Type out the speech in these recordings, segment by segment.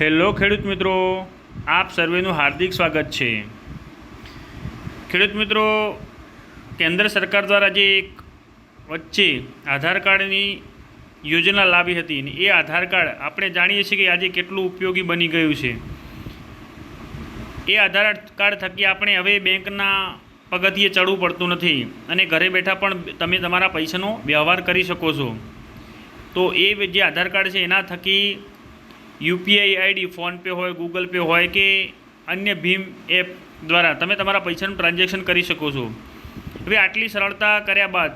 Hello ખેડૂત મિત્રો, આપ સર્વેનું હાર્દિક સ્વાગત છે. ખેડૂત મિત્રો, કેન્દ્ર સરકાર દ્વારા જે એક વચ્ચે આધાર કાર્ડની યોજના લાવી હતી ને એ આધાર કાર્ડ આપણે જાણીએ છીએ કે આજે કેટલું ઉપયોગી બની ગયું છે. એ આધાર કાર્ડ થકી આપણે હવે બેંકના પગથિયે ચડવું પડતું નથી અને ઘરે બેઠા પણ તમે તમારા પૈસાનો વ્યવહાર કરી શકો છો. તો એ જે આધાર કાર્ડ છે એના થકી યુપીઆઈ આઈડી, ફોનપે હોય, ગૂગલ પે હોય કે અન્ય ભીમ એપ દ્વારા તમે તમારા પૈસાનું ટ્રાન્ઝેક્શન કરી શકો છો. હવે આટલી સરળતા કર્યા બાદ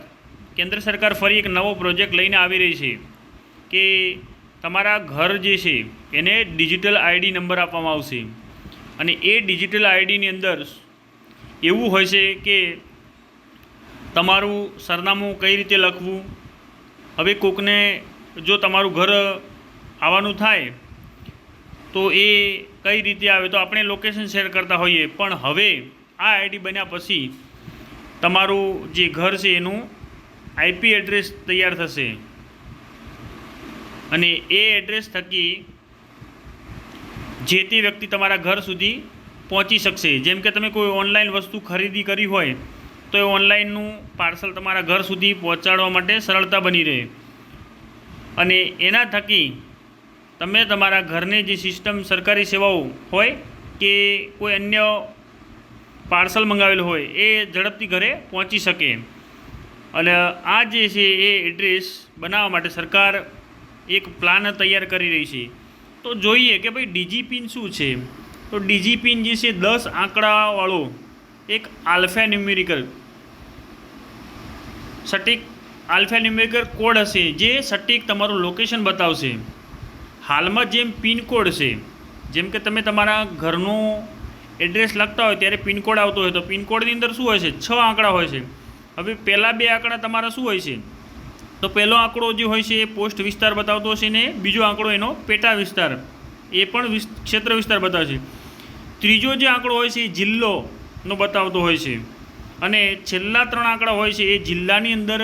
કેન્દ્ર સરકાર ફરી એક નવો પ્રોજેક્ટ લઈને આવી રહી છે કે તમારા ઘર જે છે એને ડિજિટલ આઈડી નંબર આપવામાં આવશે. અને એ ડિજિટલ આઈડીની અંદર એવું હોય છે કે તમારું સરનામું કઈ રીતે લખવું? હવે કોકને જો તમારું ઘર આવવાનું થાય તો એ કઈ રીતે આવે તો આપણે લોકેશન શેર કરતા હોઈએ. પણ હવે આ આઈડી બન્યા પછી તમારું જે ઘર છે એનું આઈપી એડ્રેસ તૈયાર થશે. અને એ એડ્રેસ થકી જે તે વ્યક્તિ તમારા ઘર સુધી પહોંચી શકશે. જેમ કે તમે કોઈ ઓનલાઈન વસ્તુ ખરીદી કરી હોય, તો એ ઓનલાઈનનું પાર્સલ તમારા ઘર સુધી પહોંચાડવા માટે સરળતા બની રહે. અને એના થકી તમે તમારા ઘરની જે સિસ્ટમ સરકારી સેવાઓ હોય કે કોઈ અન્ય પાર્સલ મંગાવેલું હોય, એ ઝડપથી ઘરે પહોંચી શકે. અને આ જે છે એ એડ્રેસ બનાવવા માટે સરકાર એક પ્લાન તૈયાર કરી રહી છે. તો જોઈએ કે ભાઈ ડીજી પિન શું છે? તો ડીજી જે છે દસ આંકડાવાળો, એક આલ્ફા ન્યુમેરિકલ સટીક આલ્ફા ન્યુમેરિકલ કોડ હશે જે સટીક તમારું લોકેશન બતાવશે. હાલમાં જેમ પિનકોડ છે, જેમ કે તમે તમારા ઘરનું એડ્રેસ લખતા હોય ત્યારે પિનકોડ આવતો હોય, તો પિનકોડની અંદર શું હોય છે? છ આંકડા હોય છે. હવે પહેલાં બે આંકડા તમારા શું હોય છે? તો પહેલો આંકડો જે હોય છે એ પોસ્ટ વિસ્તાર બતાવતો હશે ને, બીજો આંકડો એનો પેટા વિસ્તાર. એ પણ ક્ષેત્ર વિસ્તાર બતાવશે. ત્રીજો જે આંકડો હોય છે એ જિલ્લોનો બતાવતો હોય છે. અને છેલ્લા ત્રણ આંકડા હોય છે એ જિલ્લાની અંદર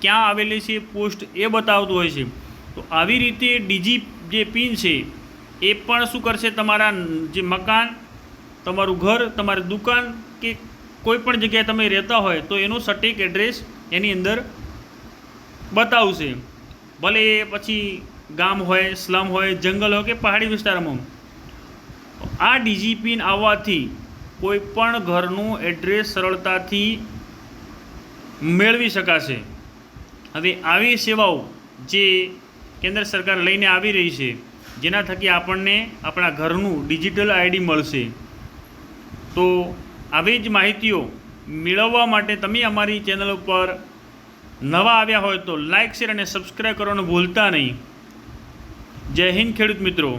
ક્યાં આવેલી છે, પોસ્ટ એ બતાવતું હોય છે. તો આવી રીતે ડીજી જે પિન છે, એ પણ શું કરશે? તમારા જે મકાન, તમારું ઘર, તમારી દુકાન કે કોઈ પણ જગ્યાએ તમે રહેતા હોય તો એનું સટીક એડ્રેસ એની અંદર બતાવશે. ભલે એ પછી ગામ હોય, સ્લમ હોય, જંગલ હોય કે પહાડી વિસ્તારમાં. આ ડીજી પિન આવવાથી કોઈ પણ ઘરનું એડ્રેસ સરળતાથી મેળવી શકાશે. હવે આવી સેવાઓ જે કેન્દ્ર સરકાર લઈને આવી રહી છે, જેના થકી આપણને આપણા ઘરનું ડિજિટલ આઈડી મળશે. તો આવી જ માહિતીઓ મેળવવા માટે તમે અમારી ચેનલ ઉપર નવા આવ્યા હોય તો લાઇક શેર અને સબસ્ક્રાઈબ કરવાનું ભૂલતા નહીં. જય હિન્દ ખેડૂત મિત્રો.